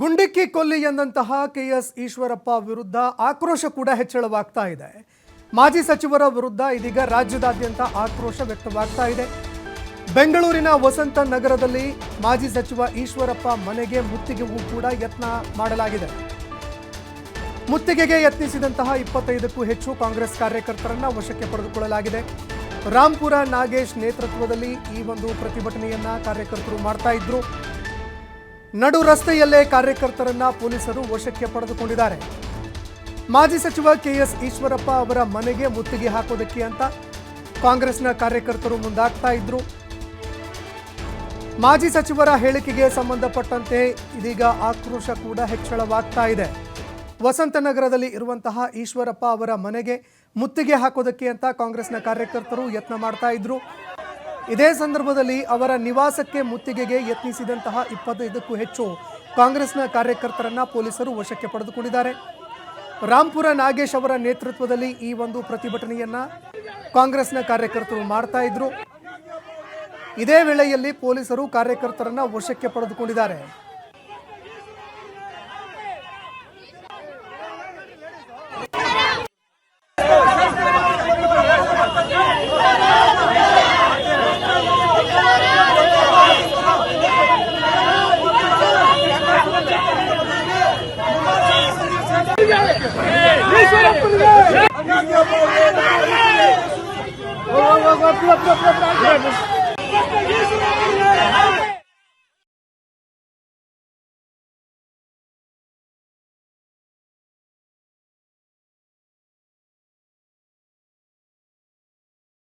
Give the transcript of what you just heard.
ಗುಂಡಿಕ್ಕಿ ಕೊಲ್ಲಿ ಎಂದಂತಹ ಕೆಎಸ್ ಈಶ್ವರಪ್ಪ ವಿರುದ್ಧ ಆಕ್ರೋಶ ಕೂಡ ಹೆಚ್ಚಳವಾಗ್ತಾ ಇದೆ. ಮಾಜಿ ಸಚಿವರ ವಿರುದ್ಧ ಇದೀಗ ರಾಜ್ಯದಾದ್ಯಂತ ಆಕ್ರೋಶ ವ್ಯಕ್ತವಾಗ್ತಾ ಇದೆ. ಬೆಂಗಳೂರಿನ ವಸಂತ ನಗರದಲ್ಲಿ ಮಾಜಿ ಸಚಿವ ಈಶ್ವರಪ್ಪ ಮನೆಗೆ ಮುತ್ತಿಗೆಗೂ ಕೂಡ ಯತ್ನ ಮಾಡಲಾಗಿದೆ. ಮುತ್ತಿಗೆಗೆ ಯತ್ನಿಸಿದಂತಹ ಇಪ್ಪತ್ತೈದಕ್ಕೂ ಹೆಚ್ಚು ಕಾಂಗ್ರೆಸ್ ಕಾರ್ಯಕರ್ತರನ್ನ ವಶಕ್ಕೆ ಪಡೆದುಕೊಳ್ಳಲಾಗಿದೆ. ರಾಂಪುರ ನಾಗೇಶ್ ನೇತೃತ್ವದಲ್ಲಿ ಈ ಒಂದು ಪ್ರತಿಭಟನೆಯನ್ನ ಕಾರ್ಯಕರ್ತರು ಮಾಡ್ತಾ ಇದ್ರು. ನಡು ರಸ್ತೆಯಲ್ಲೇ ಕಾರ್ಯಕರ್ತರನ್ನ ಪೊಲೀಸರು ವಶಕ್ಕೆ ಪಡೆದುಕೊಂಡಿದ್ದಾರೆ. ಮಾಜಿ ಸಚಿವ ಕೆಎಸ್ ಈಶ್ವರಪ್ಪ ಅವರ ಮನೆಗೆ ಮುತ್ತಿಗೆ ಹಾಕೋದಕ್ಕೆ ಅಂತ ಕಾಂಗ್ರೆಸ್ನ ಕಾರ್ಯಕರ್ತರು ಮುಂದಾಗ್ತಾ ಇದ್ರು. ಮಾಜಿ ಸಚಿವರ ಹೇಳಿಕೆಗೆ ಸಂಬಂಧಪಟ್ಟಂತೆ ಇದೀಗ ಆಕ್ರೋಶ ಕೂಡ ಹೆಚ್ಚಳವಾಗ್ತಾ ಇದೆ. ವಸಂತನಗರದಲ್ಲಿ ಇರುವಂತಹ ಈಶ್ವರಪ್ಪ ಅವರ ಮನೆಗೆ ಮುತ್ತಿಗೆ ಹಾಕೋದಕ್ಕೆ ಅಂತ ಕಾಂಗ್ರೆಸ್ನ ಕಾರ್ಯಕರ್ತರು ಯತ್ನ ಮಾಡ್ತಾ ಇದ್ರು. ಇದೇ ಸಂದರ್ಭದಲ್ಲಿ ಅವರ ನಿವಾಸಕ್ಕೆ ಮುತ್ತಿಗೆಗೆ ಯತ್ನಿಸಿದಂತಹ ಇಪ್ಪತ್ತೈದಕ್ಕೂ ಹೆಚ್ಚು ಕಾಂಗ್ರೆಸ್ನ ಕಾರ್ಯಕರ್ತರನ್ನ ಪೊಲೀಸರು ವಶಕ್ಕೆ ಪಡೆದುಕೊಂಡಿದ್ದಾರೆ. ರಾಂಪುರ ನಾಗೇಶ್ ಅವರ ನೇತೃತ್ವದಲ್ಲಿ ಈ ಒಂದು ಪ್ರತಿಭಟನೆಯನ್ನ ಕಾಂಗ್ರೆಸ್ನ ಕಾರ್ಯಕರ್ತರು ಮಾಡ್ತಾ ಇದ್ರು. ಇದೇ ವೇಳೆಯಲ್ಲಿ ಪೊಲೀಸರು ಕಾರ್ಯಕರ್ತರನ್ನ ವಶಕ್ಕೆ ಪಡೆದುಕೊಂಡಿದ್ದಾರೆ. చేయాలి ఈశ్వరప్పని